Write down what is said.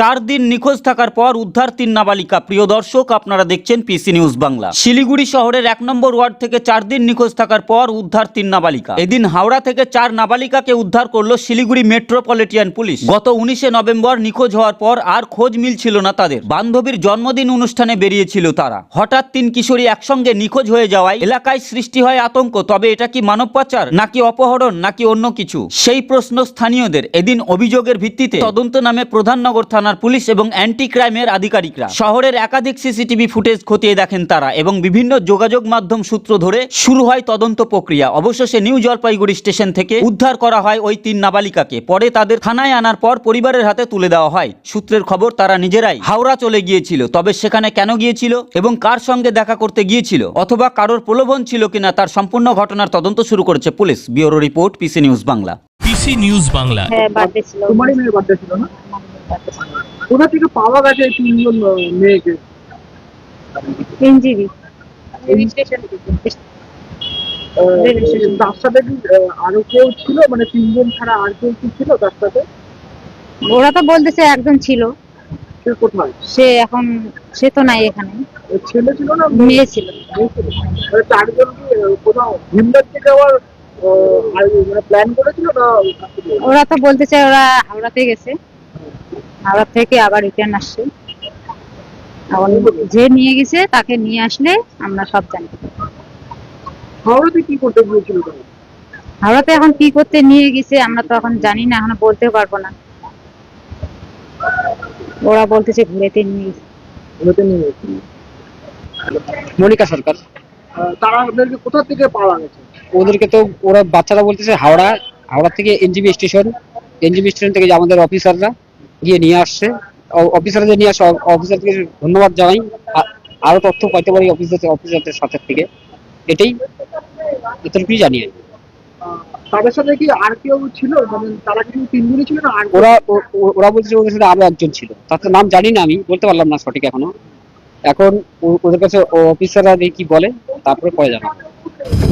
চার দিন নিখোঁজ থাকার পর উদ্ধার তিন নাবালিকা। প্রিয় দর্শক, আপনারা দেখছেন পিসি নিউজ বাংলা। শিলিগুড়ি শহরের এক নম্বর ওয়ার্ড থেকে চার দিন নিখোঁজ থাকার পর উদ্ধার তিন নাবালিকা। এদিন হাওড়া থেকে চার নাবালিকাকে উদ্ধার করল শিলিগুড়ি মেট্রোপলিটিয়ান পুলিশ। গত উনিশে নভেম্বর নিখোঁজ হওয়ার পর আর খোঁজ মিলছিল না তাদের। বান্ধবীর জন্মদিন অনুষ্ঠানে বেরিয়েছিল তারা। হঠাৎ তিন কিশোরী একসঙ্গে নিখোঁজ হয়ে যাওয়ায় এলাকায় সৃষ্টি হয় আতঙ্ক। তবে এটা কি মানব পাচার নাকি অপহরণ, নাকি অন্য কিছু? সেই প্রশ্ন স্থানীয়দের। এদিন অভিযোগের ভিত্তিতে তদন্ত নামে প্রধাননগর থানার পুলিশ এবং অ্যান্টি ক্রাইমের আধিকারিকরা। শহরের একাধিক সিসিটিভি ফুটেজ খতিয়ে দেখেন তারা এবং বিভিন্ন যোগাযোগ মাধ্যম সূত্র ধরে শুরু হয় তদন্ত প্রক্রিয়া। অবশেষে নিউ জলপাইগুড়ি স্টেশন থেকে উদ্ধার করা হয় ওই তিন নাবালিকাকে। পরে তাদের থানায় আনার পর পরিবারের হাতে তুলে দেওয়া হয়। সূত্রের খবর তারা নিজেরাই হাওড়া চলে গিয়েছিল। তবে সেখানে কেন গিয়েছিল এবং কার সঙ্গে দেখা করতে গিয়েছিল অথবা কারোর প্রলোভন ছিল কিনা তার সম্পূর্ণ ঘটনার তদন্ত শুরু করেছে police. Bureau report PC news Bangla. PC news Bangla. হ্যাঁ বার্থডে ছিল তোমারই মেয়ের বার্থডে ছিল না। কোথা থেকে পাওয়া গেছে এই তিনজন মেয়েকে। এনজিবি। তার সাথে কি আরও কেউ ছিল? মানে তিনজন ছাড়া আর কেউ কি ছিল তার সাথে? ওরা তো বলতেছে একজন ছিল। সে কোথায়? সে এখন সে তো নাই এখানে। ছেলে ছিল না? মেয়ে ছিল। চারজন কি কোথাও ভিমদার থেকে আবার আহ, মানে প্ল্যান করেছিল না? ওরা তো বলতেছে ওরা হাওড়াতে গেছে। হাওড়া থেকে আবার রিটার্ন আসছে। যে নিয়ে গেছে তাকে নিয়ে আসলে আমরা সব জানি। হাওড়াতে কি করতে গিয়েছিল হাওড়াতে এখন কি করতে নিয়ে গেছে আমরা তো এখন জানি না এখন বলতেও পারব না। ওরা বলতেছে ঘুরেতে নিয়ে গেছে। ওদেরকে নিয়ে গেছে। মনিকা সরকার। তারা ওদেরকে কোথা থেকে পাওয়া গেছে? ওদেরকে তো ওরা বাচ্চারা বলতেছে হাওড়া হাওড়া থেকে এনজিবি স্টেশন এনজিবি স্টেশন থেকে যে আমাদের অফিসাররা গিয়ে নিয়ে আসছে। অফিসার যে নিয়ে আসে অফিসারকে ধন্যবাদ জানাই। আরও তথ্য পাইতে পারি অফিসার অফিসারদের সাথে থেকে। এটাই এতটুকুই জানি আমি। তাদের সাথে কি আর কেউ ছিল? মানে তারা কি তিনজনই ছিল না ওরা ওরা বলছে ওদের সাথে আরও একজন ছিল। তার নাম জানি না আমি বলতে পারলাম না সঠিক এখনও। এখন ওদের কাছে অফিসাররা কি বলে তারপরে পরে জানাব।